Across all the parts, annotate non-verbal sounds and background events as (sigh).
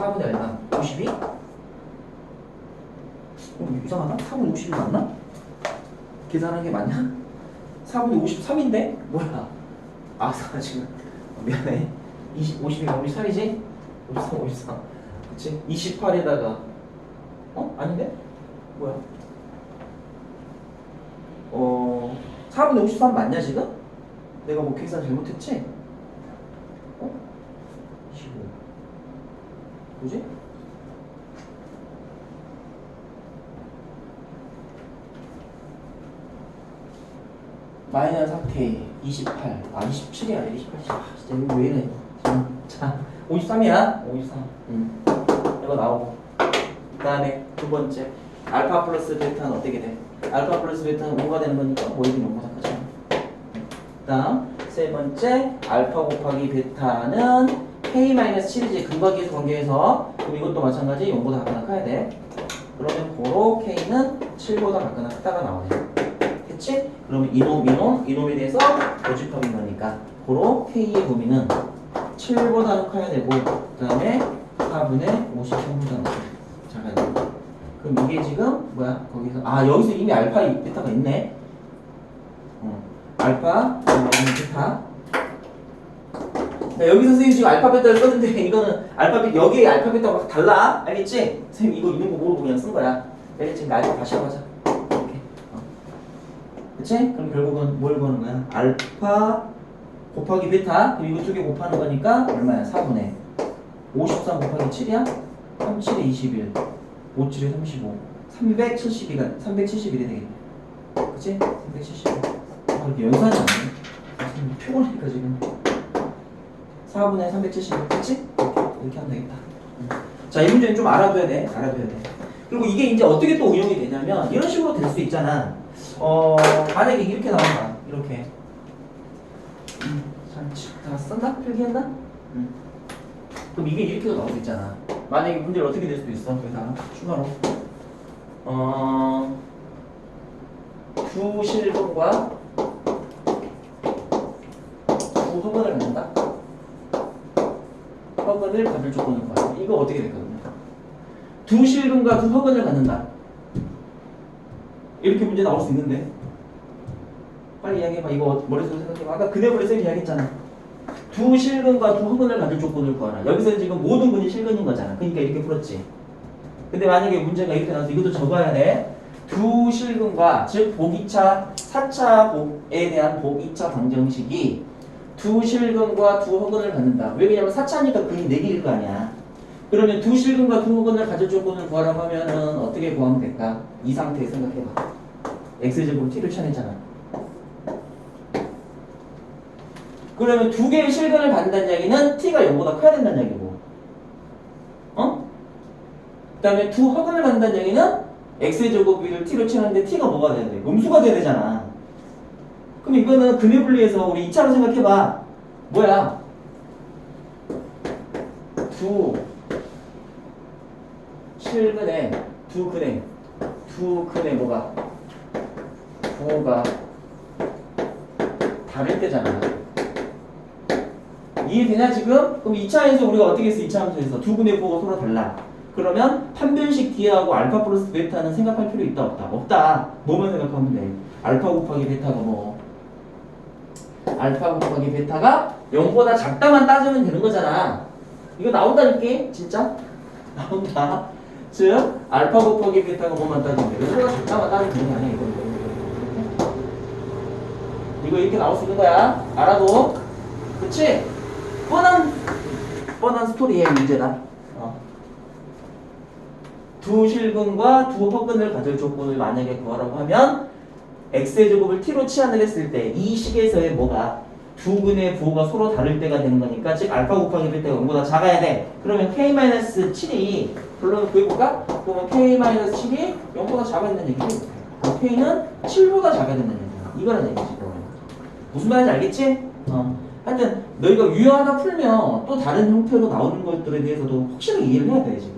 4분의 얼마? 52? 어, 이상하다. 4분의 50이 맞나? 계산한 게 맞냐? 4분의 53인데? 뭐야? 아, 나 지금 어, 미안해. 20, 50이면 53이지? 53, 53. 그치? 28에다가 어? 아닌데? 뭐야? 어... 4분의 53 맞냐 지금? 내가 뭐 계산 잘못했지? 어? 15 뭐지? 마이너스 4K 28 아 27이 아니라 28이 아 진짜 이거 왜 이래? 자 53이야? 53 음. 이거 나오고. 그 다음에 두 번째. 알파 플러스 베타는 어떻게 돼? 알파 플러스 베타는 5가 되는 거니까 모이든 0보다 크잖아 그 다음 세 번째. 알파 곱하기 베타는 K-7이지 근거기에서 관계에서 그럼 이것도 마찬가지 0보다 작거나 커야 돼. 그러면 고로 K는 7보다 작거나 크다가 나오네 됐지? 그러면 이놈 이놈 이놈에 대해서 고집합인 거니까 고로 K의 범위는 7보다는 커야 되고 그 다음에 4분의 53보다는 작아야 돼. 그럼 이게 지금 뭐야? 거기서 아 여기서 이미 알파 베타가 있네. 어. 알파 베타 네, 여기서 선생님 지금 알파 베타를 썼는데 (laughs) 이거는 알파 베 여기에 알파 막 달라 알겠지? 선생님 이거 있는 거 모르고 그냥 쓴 거야 알겠지? 나중에 다시 해보자 이렇게 어. 그치? 그럼 결국은 뭘 보는 거야? 알파 곱하기 베타 그럼 이거 두 개 곱하는 거니까 얼마야? 4분의 53 곱하기 7이야? 3, 7에 21 5, 7에 35 372가 371이 되겠네 그치? 371 아, 이렇게 연산이 안 돼. 피곤하니까 지금 4분의 371 그치? 이렇게, 하면 되겠다 음. 자, 이 문제는 좀 알아둬야 돼 알아둬야 돼 그리고 이게 이제 어떻게 또 운영이 되냐면 이런 식으로 될 수 있잖아 어, 만약에 이렇게 나온다 이렇게 음, 다 썼나? 필기했나? 음. 그럼 이게 이렇게도 나올 수 있잖아. 만약에 문제를 어떻게 낼 수도 있어. 여기다 추가로. 어, 두 허근을 갖는다. 허근을 가질 조건을 구하라. 이거 어떻게 됐거든요. 두 실근과 두 허근을 갖는다. 이렇게 문제 나올 수 있는데. 빨리 이야기해봐. 이거 머릿속에 생각해봐. 아까 그네블리 쌤이 이야기했잖아. 두 실근과 두 허근을 가질 조건을 구하라. 여기서 지금 모든 근이 실근인 거잖아. 그러니까 이렇게 풀었지. 근데 만약에 문제가 이렇게 나와서 이것도 적어야 돼. 두 실근과 즉 보기차 4차 복에 대한 보기차 방정식이 두 실근과 두 허근을 갖는다. 왜 그러냐면 4차니까 근이 4개일 거 아니야. 그러면 두 실근과 두 허근을 가질 조건을 구하라고 하면은 어떻게 구하면 될까? 이 상태에 생각해봐. x제곱 t를 쳐내잖아. 그러면 두 개의 실근을 받는다는 이야기는 t가 0보다 커야 된다는 이야기고 어? 그 다음에 두 허근을 받는다는 이야기는 x의 제곱을 t로 치는데 t가 뭐가 돼야 돼? 음수가 돼야 되잖아 그럼 이거는 근의 분리해서 우리 2차로 생각해봐 뭐야? 두 실근에 두 근에 두 근에 뭐가? 부호가 다를 때잖아 이해되냐 지금? 그럼 2차에서 우리가 어떻게 했어? 2차 함수에서 두 분의 부호가 서로 달라. 그러면 판별식 D하고 알파 플러스 베타는 생각할 필요 있다 없다? 없다. 뭐만 생각하면 돼? 알파 곱하기 베타가 뭐? 알파 곱하기 베타가 0보다 작다만 따지면 되는 거잖아. 이거 나온다니까? 진짜? (laughs) 나온다. 즉 알파 곱하기 베타가 뭐만 따지면 돼? 0보다 작다만 따지면 되는 거 아니야 이거. 이거 이렇게 나올 수 있는 거야. 알아도. 그치? 뻔한 뻔한 스토리의 문제다. 어. 두 실근과 두 허근을 가질 조건을 만약에 구하라고 하면 x의 제곱을 t로 치환을 했을 때 이 식에서의 뭐가 두 근의 부호가 서로 다를 때가 되는 거니까 즉 알파 곱하기 베타가 0보다 작아야 돼. 그러면 k-7이 물론 구해볼까? 그러면 k-7이 0보다 작아야 된다는 얘기지. k는 7보다 작아야 된다는 얘기야. 이거라는 얘기지. 무슨 말인지 알겠지? 어. 하여튼 너희가 유형 하나 풀면 또 다른 형태로 나오는 것들에 대해서도 확실하게 이해를 해야 돼 지금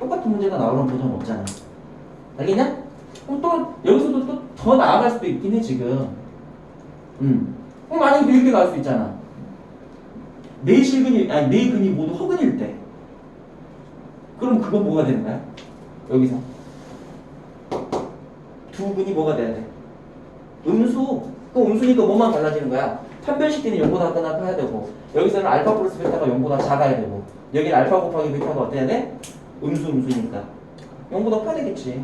똑같은 문제가 나오는 보장 없잖아 알겠냐? 그럼 또 여기서도 또 더 나아갈 수도 있긴 해 지금 음. 그럼 만약에 이렇게 나올 수 있잖아 네 실근이 아니 네 근이 모두 허근일 때 그럼 그건 뭐가 되는 거야? 여기서 두 분이 뭐가 돼야 돼? 음수. 그 음수니까 뭐만 달라지는 거야? 판별시키는 0보다 크거나 커야 되고 여기서는 알파 플러스 베타가 0보다 작아야 되고 여기는 알파 곱하기 베타가 어때야 돼? 음수 음수니까 0보다 커야 되겠지.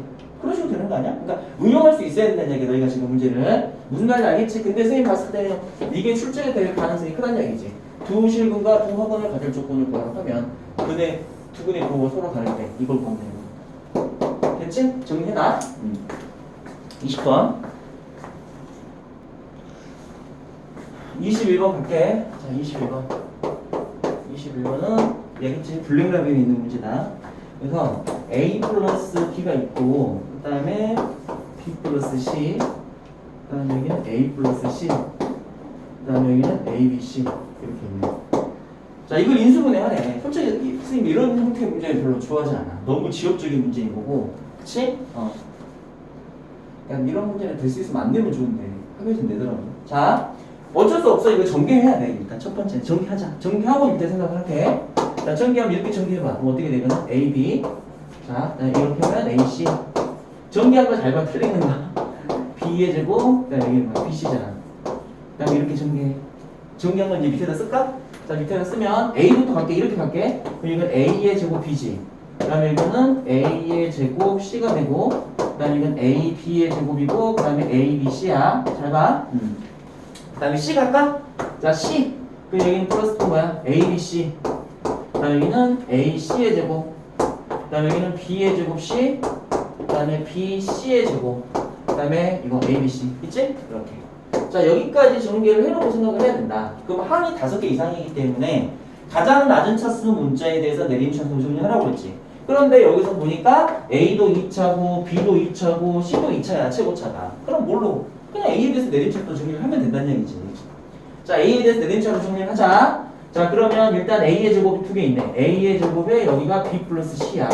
식으로 되는 거 아니야? 그러니까 응용할 수 있어야 된다는 얘기야 너희가 지금 문제를 무슨 말인지 알겠지? 근데 선생님 봤을 때는 이게 출제가 될 가능성이 크다는 얘기지 두 실근과 두 허근을 가질 조건을 구하라고 하면 근데 두 근의 부호가 서로 다를 때 이걸 보면 되는 거야 됐지? 정리해놔 음. 20번 21번 볼게 자 21번 21번은 얘기했지 블랙라벨이 있는 문제다 그래서 A 플러스 B가 있고 그 다음에 B 플러스 C 그 다음에 여기는 A 플러스 C 그 다음에 여기는 A, B, C 이렇게 있네 자 이걸 인수분해하네. 솔직히 이- 선생님 이런 형태의 문제는 별로 좋아하지 않아. 너무 지엽적인 문제인 거고 그치? 어. 그냥 이런 문제는 될 수 있으면 안 내면 좋은데 하게 좀 내더라고 자 어쩔 수 없어. 이거 전개해야 돼. 일단 첫 번째 전개하자. 전개하고 이때 생각을 할게. 자 전개하면 이렇게 전개해봐. 그럼 어떻게 되면 A, B. 자 이렇게 하면 A, C 전개한 거 잘 봐. 틀리는 거. B의 제곱 그다음에 여기는 뭐야 B, C잖아. 그다음에 이렇게 전개. 전개한 건 이제 밑에다 쓸까? 자 밑에다 쓰면 A부터 갈게. 이렇게 갈게. 그럼 이건 A의 제곱 B지. 그 다음에 이거는 A의 제곱 C가 되고 그 다음에 이건 A, B의 제곱이고 그 다음에 A, B, C야. 잘 봐. 음. 그 다음에 C 갈까? 자 C. 그럼 여기는 플러스 또 뭐야? A, B, C. 그 다음에 여기는 A, C의 제곱. 그 다음에 여기는 B의 제곱 C 그 다음에 B, C의 제곱. 그 다음에 이거 A, B, C. 있지? 이렇게. 자 여기까지 전개를 해놓고 생각을 해야 된다. 그럼 항이 다섯 개 이상이기 때문에 가장 낮은 차수 문자에 대해서 내림차수 정리하라고 그랬지. 그런데 여기서 보니까 A도 2차고 B도 2차고 C도 2차야 최고차가 그럼 뭘로? 그냥 A에 대해서 내림차수 정리를 하면 된다는 얘기지. 자 A에 대해서 내림차수 정리를 하자. 자 그러면 일단 A의 제곱이 두 개 있네. A의 제곱에 여기가 B 플러스 C야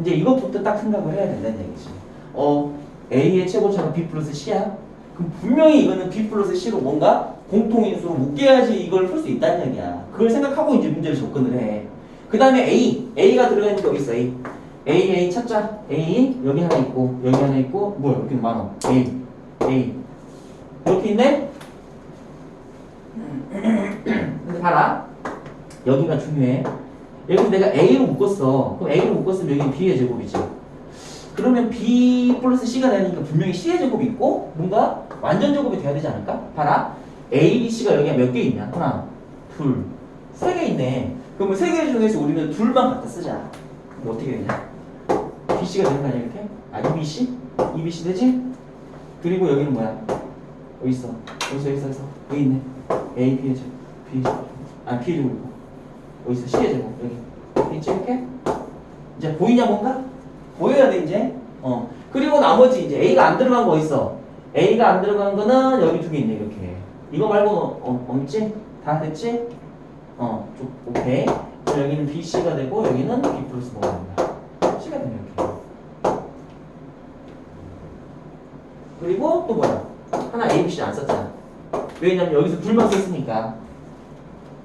이제 이것부터 딱 생각을 해야 된다는 얘기지 어 A의 최고차가 B 플러스 C야 그럼 분명히 이거는 B 플러스 C로 뭔가 공통인수로 묶여야지 이걸 풀 수 있다는 얘기야. 그걸 생각하고 이제 문제를 접근을 해. 그 다음에 A, A가 들어가 있는 게 여기 있어. A, A, A 찾자. A 여기 하나 있고 여기 하나 있고 뭐야 여기 많아. A, A 이렇게 있네. (clears throat) 근데 봐라. 여기가 중요해. 여기 내가 A로 묶었어. 그럼 A로 묶었으면 여기 B의 제곱이지. 그러면 B 플러스 C가 되니까 분명히 C의 제곱이 있고 뭔가 완전 제곱이 돼야 되지 않을까? 봐라 A, B, C가 여기가 몇개 있냐? 하나, 둘, 세 개 있네 그러면 세 개 중에서 우리는 둘만 갖다 쓰자 그럼 어떻게 되냐? B, C가 되는 거 아니야 이렇게? 아, E, B, C? E, B, C 되지? 그리고 여기는 뭐야? 여기 있어 여기서 여기서 여기서 여기 있네 A, B의 제곱 B, 아 B의 제곱 여기 있어 C의 제곱 여기 있지 이렇게? 이제 보이냐 뭔가? 보여야 돼 이제. 어. 그리고 나머지 이제 A가 안 들어간 거 있어. A가 안 들어간 거는 여기 두 개 있네 이렇게. 이거 말고 어, 없지? 다 됐지? 어, 쭉 오케이. 여기는 B, C가 되고 여기는 B 플러스 뭐가 된다. C가 되네 이렇게. 그리고 또 뭐야? 하나 A, B, C 안 썼잖아. 왜냐면 여기서 불만 썼으니까.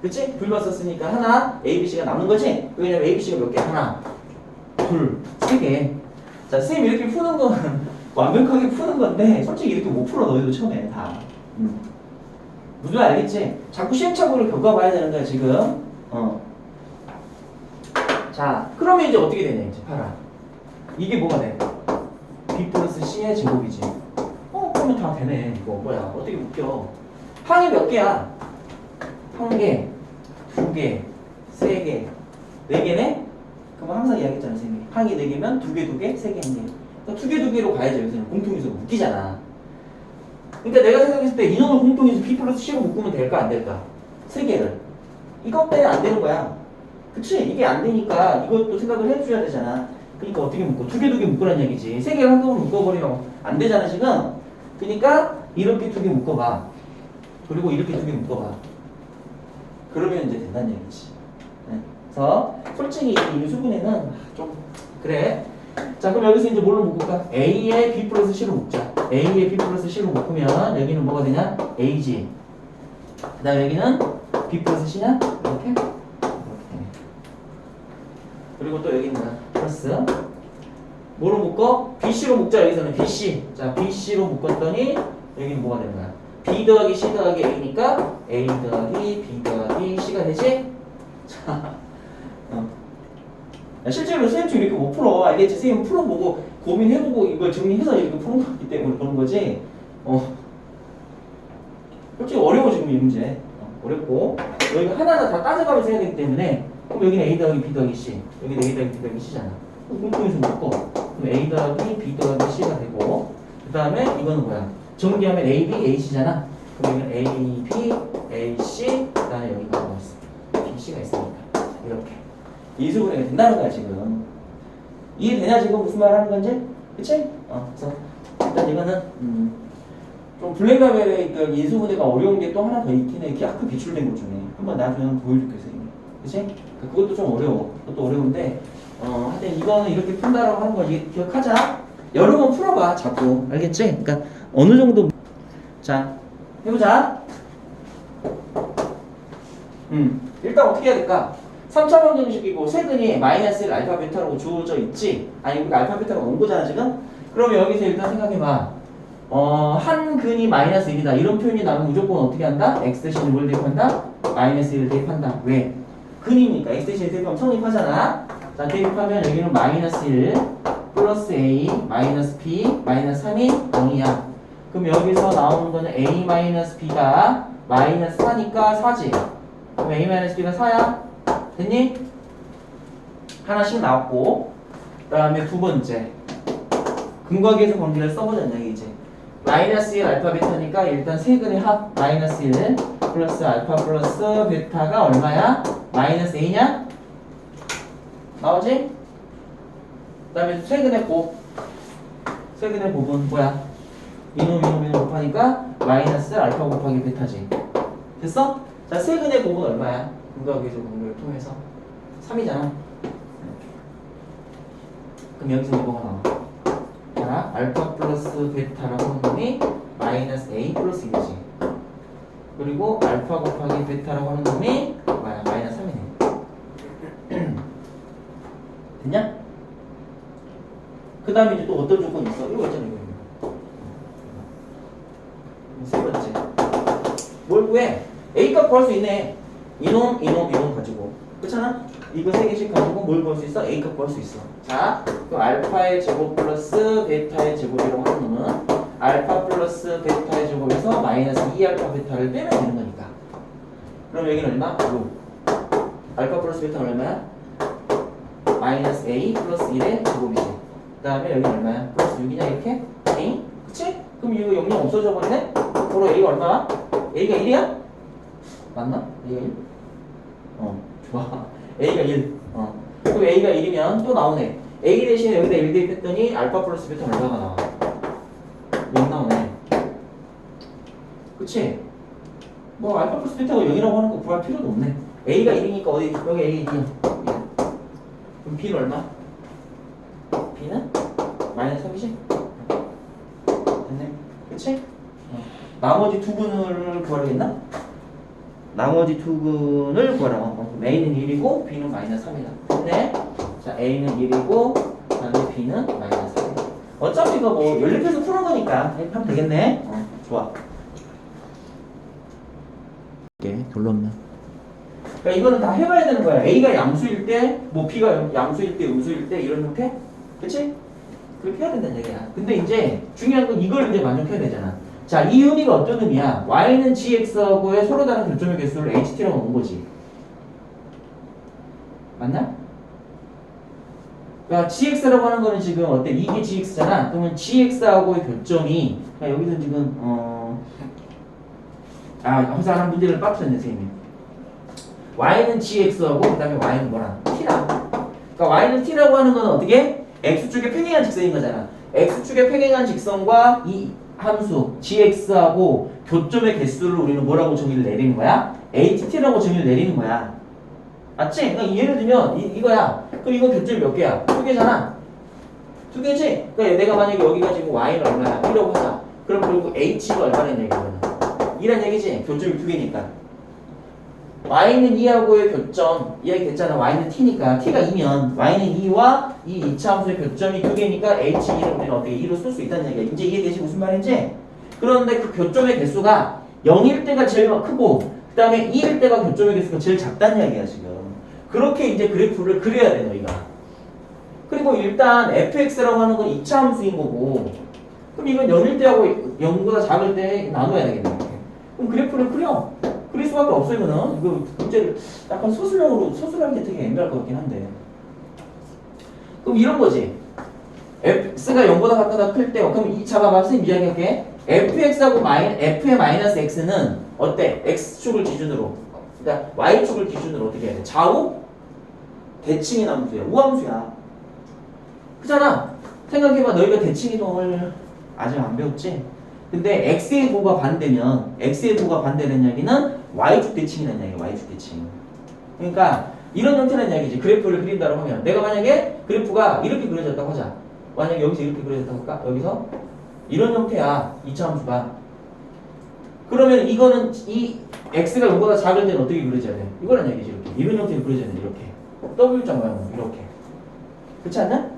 그치? 불만 썼으니까 하나 A, B, C가 남는 거지? 왜냐면 A, B, C가 몇 개? 하나, 둘, 세 개. 자, 선생님 이렇게 푸는 건 (laughs) 완벽하게 푸는 건데 솔직히 이렇게 못 풀어 너희도 처음에 다. 음. 무슨 말 알겠지? 자꾸 시행착오를 겪어봐야 되는 거야 지금. 어. 자, 그러면 이제 어떻게 되냐 이제 봐라. 이게 뭐가 돼? B 플러스 C의 제곱이지. 어, 그러면 다 되네. 이거 뭐야? 어떻게 묶여? 항이 몇 개야? 한 개, 두 개, 세 개, 네 개네? 그럼 항상 이야기했잖아, 선생님이. 항이 4개면 2개, 2개, 3개, 1개. 그러니까 2개, 2개로 가야죠, 여기서는. 공통인수로 묶이잖아. 그러니까 내가 생각했을 때 이놈을 공통인수 B 플러스 C로 묶으면 될까, 안 될까? 3개를. 이것 때문에 안 되는 거야. 그치? 이게 안 되니까 이것도 생각을 해줘야 되잖아. 그러니까 어떻게 묶어? 2개, 2개 묶으란 얘기지. 3개를 한꺼번에 묶어버리면 안 되잖아, 지금. 그러니까 이렇게 2개 묶어봐. 그리고 이렇게 2개 묶어봐. 그러면 이제 된다는 얘기지. 네. 그래서 솔직히 이 인수분해는 좀 그래. 자 그럼 여기서 이제 뭘로 묶을까? A에 B 플러스 C로 묶자. A에 B 플러스 C로 묶으면 여기는 뭐가 되냐? A지. 그 다음에 여기는 B 플러스 C냐? 이렇게? 이렇게. 그리고 또 여기는 플러스 뭐로 묶어? BC로 묶자 여기서는 BC 자 BC로 묶었더니 여기는 뭐가 되는 거야? B 더하기 C 더하기 A니까 A 더하기 B 더하기 C가 되지? (laughs) 자, 어. 야, 실제로 선생님 이렇게 못 풀어 알겠지? 선생님 풀어보고 고민해보고 이걸 정리해서 이렇게 푸는 거기 때문에 그런 거지 어. 솔직히 어려워 지금 이 문제 어, 어렵고 여기 하나하나 다 따져가면서 해야 되기 때문에 그럼 여기는 A 더하기 B 더하기 C 여기는 A 더하기 B 더하기 C잖아 공통에서 묶고 그럼 A 더하기 B 더하기 C가 되고 그 다음에 이거는 뭐야 정리하면 A, B, A, C잖아 그럼 여기는 A, B, A, C 그 다음에 여기가 뭐가 있어 B, C가 있으니까 이렇게 이수분해가 된다는 거야 지금 이해되냐 지금 무슨 말 하는 건지? 그치? 어, 그래서 일단 이거는 음, 좀 블랙라벨의 그 인수분해가 어려운 게 또 하나 더 있긴 해. 이렇게 아까 비출된 것 중에 한번 나중에 보여줄게 선생님. 그치? 그것도 좀 어려워. 그것도 어려운데 어 하여튼 이거는 이렇게 푼다라고 하는 거 이- 기억하자. 여러 번 풀어봐 자꾸. 알겠지? 그러니까 어느 정도 자 해보자. 음 일단 어떻게 해야 될까? 3차 방정식이고 세근이 마이너스 1 알파 베타라고 주어져 있지? 아니 우리가 알파 베타가 온 거잖아 지금? 그러면 여기서 일단 생각해봐 어, 한 근이 마이너스 1이다 이런 표현이 나오면 무조건 어떻게 한다? x 대신에 뭘 대입한다? 마이너스 1을 대입한다 왜? 근이니까 x 대신에 대입하면 성립하잖아 자 대입하면 여기는 마이너스 1 플러스 a 마이너스 b 마이너스 3이 0이야 그럼 여기서 나오는 거는 a 마이너스 b가 마이너스 4니까 4지 그럼 a 마이너스 b가 4야 됐니? 하나씩 나왔고 그 다음에 두 번째 근거기에서 관계를 써보자는 얘기지 마이너스 1 알파 베타니까 일단 세 근의 합 마이너스 1 플러스 알파 플러스 베타가 얼마야? 마이너스 A냐? 나오지? 그 다음에 세근의 곱 세근의 곱은 뭐야? 이놈 이놈 이놈 곱하니까 마이너스 알파 곱하기 베타지 됐어? 자 세근의 곱은 얼마야? 근거기에서 관계를 통해서 3이잖아 그럼 여기서 뭐가 나와? 자, 알파 플러스 베타라고 하는 놈이 마이너스 A 플러스 1이지. 그리고 알파 곱하기 베타라고 하는 놈이 뭐야? 마이너스 3이네. 됐냐? 그 다음에 이제 또 어떤 조건이 있어? 이거 있잖아, 이거. 세 번째. 뭘 구해? A 값 구할 수 있네. 이놈, 이놈, 이놈 가지고. 그렇잖아? 이거 세 개씩 가지고 뭘 구할 수 있어? A 값 구할 수 있어. 자, 그럼 알파의 제곱 플러스 베타의 제곱이라고 하는 놈은 알파 플러스 베타의 제곱에서 마이너스 2알파 베타를 빼면 되는 거니까. 그럼 여기는 얼마? 6. 알파 플러스 베타는 얼마야? 마이너스 A 플러스 1의 제곱이지. 그 다음에 여기는 얼마야? 플러스 6이냐 이렇게? A? 그치? 그럼 이거 영영 없어져 버리네? 그럼 A가 얼마야? A가 1이야? 맞나? A가 1? 어, 좋아. (laughs) A가 1. 어. 그럼 A가 1이면 또 나오네. A 대신에 여기다 1 대입했더니 알파 플러스 베타 얼마가 나와? 0 나오네. 그치? 뭐 알파 플러스 베타가 0이라고 하는 거 구할 필요도 없네. A가 1이니까 어디 여기 A 1이야. 그럼 B는 얼마? 3이지? 됐네. 그치? 어. 나머지 두 근을 구하려겠나? 나머지 두 근을 구하라고. 어, 그럼 A는 1이고 B는 마이너스 3이다. 됐네. 자, A는 1이고 그다음에 B는 마이너스 3. 어차피 이거 뭐 연립해서 푸는 거니까 하면 되겠네. 어, 좋아. 이게 결론은. 그러니까 이거는 다 해봐야 되는 거야. A가 양수일 때, 뭐 B가 양수일 때, 음수일 때 이런 형태, 그렇지? 그렇게 해야 된다는 얘기야. 근데 이제 중요한 건 이걸 이제 만족해야 되잖아. 자, 이 의미가 어떤 의미야? Y는 GX하고의 서로 다른 교점의 개수를 HT라고 온 거지. 맞나? 그러니까 GX라고 하는 거는 지금 어때? 이게 GX잖아. 그러면 GX하고의 교점이 그러니까 여기서 지금 어... 아, 항상 하는 문제를 빡쳤네, 선생님이. Y는 GX하고 그다음에 Y는 뭐라? T라. 그러니까 Y는 T라고 하는 건 어떻게? X축에 평행한 직선인 거잖아. X축에 평행한 직선과 이 함수 GX하고 교점의 개수를 우리는 뭐라고 정의를 내리는 거야? HT라고 정의를 내리는 거야. 맞지? 그러니까 예를 들면 이, 이거야. 그럼 이거 교점이 몇 개야? 두 개잖아. 두 개지? 그러니까 내가 만약에 여기가 지금 Y는 얼마야? 1라고 하자. 그럼 그리고 H가 있냐 이거는. 이란 얘기지? 교점이 두 개니까. Y는 2하고의 교점. 이야기 됐잖아. y는 t니까. T가 2면 y는 2와 이 이차함수의 교점이 두 개니까 h2를 우리는 어떻게 2로 쓸 수 있다는 얘기야. 이제 이해되시 무슨 말인지? 그런데 그 교점의 개수가 0일 때가 제일 크고 그 다음에 2일 때가 교점의 개수가 제일 작다는 이야기야 지금. 그렇게 이제 그래프를 그려야 돼 너희가. 그리고 일단 fx라고 하는 건 이차함수인 거고 그럼 이건 0일 때하고 0보다 작을 때 나눠야 되겠네 그럼 그래프를 그려. 그릴 수밖에 없어 이거는. 이거 문제를 약간 소수형으로 소수하게 되게 애매할 것 같긴 한데. 그럼 이런 거지. F가 0보다 같다 클때 그럼 이 잡아봐 선생님 이야기할게. Fx하고 마이, f의 마이너스 x는 어때? x축을 기준으로. 그러니까 y축을 기준으로 어떻게 해야 돼? 좌우? 대칭인 함수야. 우함수야. 그잖아. 생각해봐. 너희가 대칭 이동을 아직 안 배웠지? 근데 x의 부가 반대면 x의 부가 반대된 이야기는 y축 대칭이라는 이야기야 y축 대칭. 그러니까 이런 형태는 이야기지. 그래프를 그린다고 하면 내가 만약에 그래프가 이렇게 그려졌다고 하자. 만약에 여기서 이렇게 그려졌다고 할까? 여기서? 이런 형태야 이차 함수가 그러면 이거는 이 x가 0보다 작을 때는 어떻게 그려져야 돼? 이거란 얘기지 이렇게. 이런 형태로 그려져야 돼 이렇게. W자 모양으로 이렇게. 그렇지 않나?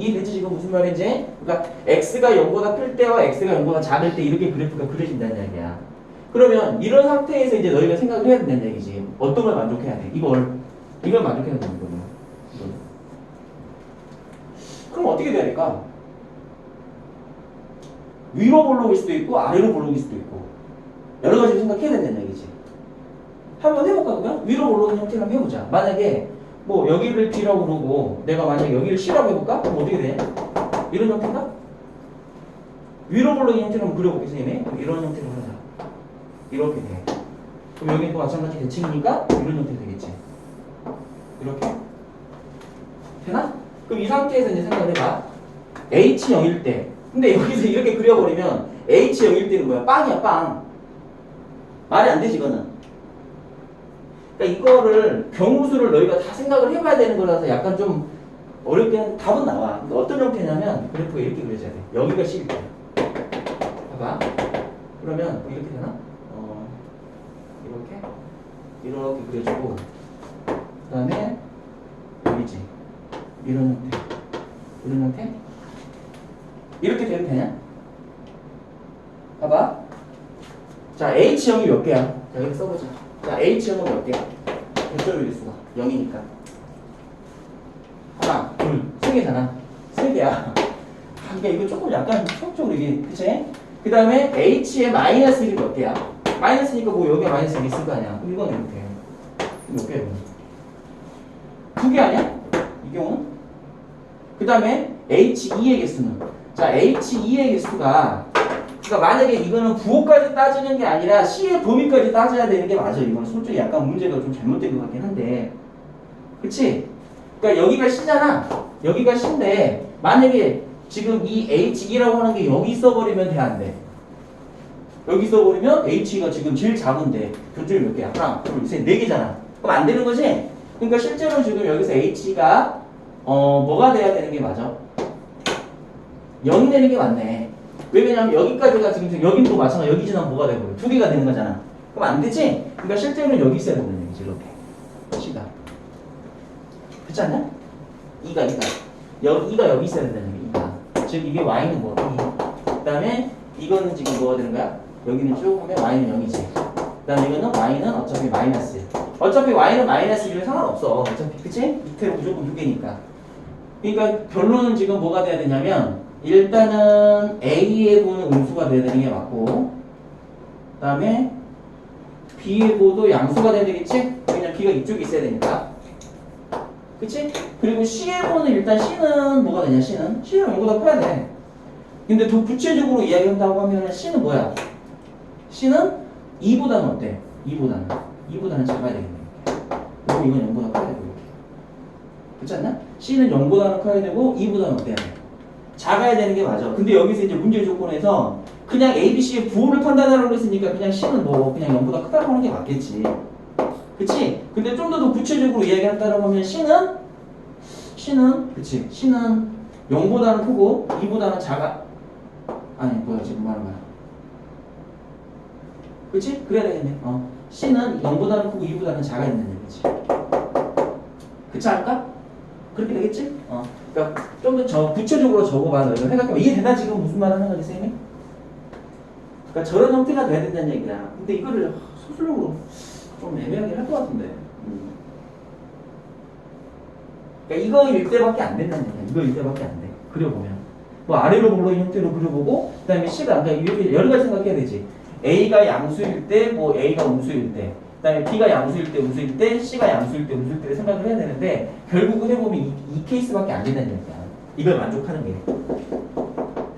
이해되지 지금 무슨 말인지? 그러니까 x가 0보다 클 때와 x가 0보다 작을 때 이렇게 그래프가 그려진다는 얘기야 그러면 이런 상태에서 이제 너희가 생각을 해야 된다는 얘기지 어떤 걸 만족해야 돼? 이걸 이걸 만족해야 거는 이걸. 그럼 어떻게 돼야 될까? 위로 볼록일 수도 있고 아래로 볼록일 수도 있고 여러 가지 생각해야 된다는 얘기지. 한번 해볼까 그러면? 위로 볼록인 형태를 한번 해보자. 만약에 뭐 여기를 B라고 그러고 내가 만약에 여기를 C라고 해볼까? 그럼 어떻게 돼? 이런 형태인가? 위로 볼록인 형태를 한번 그려볼게 선생님이. 이런 형태로 하자. 이렇게 돼. 그럼 여기는 또 마찬가지 대칭이니까 이런 형태 되겠지. 이렇게? 되나? 그럼 이 상태에서 이제 생각을 해봐. H 0일 때. 근데 여기서 이렇게 그려버리면 H 0일 때는 뭐야? 빵이야, 빵. 말이 안 되지, 이거는. 그러니까 이거를 경우수를 너희가 다 생각을 해봐야 되는 거라서 약간 좀 어렵게 한 답은 나와. 어떤 형태냐면 그래프가 이렇게 그려져야 돼. 여기가 C일 때. 봐봐. 그러면 이렇게 되나? 어, 이렇게? 이렇게 그려주고 그 다음에 여기지. 이런 형태. 이런 형태? 이렇게 되면 되냐? 봐봐. 자, H형이 몇 개야? 자, 여기 써보자. 자, H형은 몇 개야? 몇점일 개수가? 0이니까. 하나, 둘, 세 개잖아. 세 개야. 아, 그러니까 이거 조금 약간 수학적으로 이게, 그치? 그 다음에 H의 마이너스 1이 몇 개야? 마이너스니까 뭐 여기가 마이너스 1이 있을 거 아니야? 그럼 이건 이렇게. 몇 개야, 이거? 두개 아니야? 이 경우는? 그 다음에 H2의 개수는? 자, H2의 개수가 그러니까 만약에 이거는 부호까지 따지는 게 아니라 C의 범위까지 따져야 되는 게 맞아. 이건 솔직히 약간 문제가 좀 잘못된 것 같긴 한데. 그치? 그러니까 여기가 C잖아. 여기가 C인데 만약에 지금 이 H2라고 하는 게 여기 써버리면 돼, 안 돼? 여기 써버리면 H가 지금 제일 작은데 교점이 몇 개야? 하나, 둘, 셋, 네 개잖아. 그럼 안 되는 거지? 그러니까 실제로 지금 여기서 H가 어 뭐가 돼야 되는 게 맞아? 0이 되는 게 맞네. 왜 왜냐면 여기까지가 지금 여긴 또 마찬가지 여기 지나면 뭐가 되고 두 개가 되는 거잖아. 그럼 안 되지? 그러니까 실제로는 여기 있어야 된다는 얘기지 이렇게 C가 그렇지 않냐? 2가 2가 여, 2가 여기 있어야 된다는 얘기야 2가 즉 이게 Y는 뭐 2. 그 다음에 이거는 지금 뭐가 되는 거야? 여기는 쭉 하면 Y는 0이지 그 다음에 이거는 Y는 어차피 마이너스 어차피 Y는 마이너스 1은 상관없어 어차피 그치? 밑에 무조건 두 개니까 그러니까 결론은 지금 뭐가 돼야 되냐면 일단은 A의 부는 음수가 돼야 되는 게 맞고 그 다음에 B의 부도 양수가 돼야 되겠지? 왜냐면 B가 이쪽에 있어야 되니까 그치? 그리고 C의 부는 일단 C는 뭐가 되냐 C는? C는 0보다 커야 돼 근데 더 구체적으로 이야기한다고 하면 C는 뭐야? C는 2보다는 어때? 2보다는 2보다는 작아야 되겠네 그리고 이건 0보다 커야 되고 이렇게 그렇지 않나? C는 0보다는 커야 되고 2보다는 어때야 돼? 작아야 되는 게 맞아. 근데 여기서 이제 문제 조건에서 그냥 A, B, C의 부호를 판단하라고 했으니까 그냥 C는 뭐 그냥 0보다 크다고 하는 게 맞겠지. 그치? 근데 좀더더 구체적으로 이야기한다라고 하면 C는 C는 그치? C는 0보다는 크고 2보다는 작아. 아니 뭐야 지금 말하는 거야. 그치? 그래야 되겠네. 어. C는 0보다는 크고 2보다는 작아 있는 얘기지. 그렇지 않을까? 그렇게 되겠지? 어. 그러니까 좀더저 구체적으로 적어봐. 너희가 생각해봐. 이게 되나 지금 무슨 말 하는 거지, 쌤이? 그러니까 저런 형태가 돼야 된다는 얘기야. 근데 이거를 서술형으로 좀 애매하게 할 것 같은데. 음. 그러니까 이거 일대밖에 안 된다는 얘기야. 이거 일대밖에 안 돼. 그려보면. 뭐 아래로 볼로 형태로 그려보고 그다음에 C가 그러니까 여러 가지 생각해야 되지. A가 양수일 때, 뭐 A가 음수일 때, 그 다음에 B가 양수일 때, 음수일 때, C가 양수일 때, 음수일 때를 생각을 해야 되는데 결국은 해보면 이, 이 케이스밖에 안 된다는 얘기야. 이걸 만족하는 게.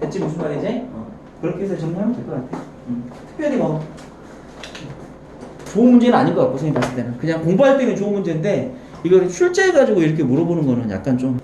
됐지 무슨 말이지? 어. 그렇게 해서 정리하면 될 것 같아. 음. 특별히 뭐 좋은 문제는 아닌 것 같고 선생님 봤을 때는 그냥 공부할 때는 좋은 문제인데 이걸 출제해가지고 이렇게 물어보는 거는 약간 좀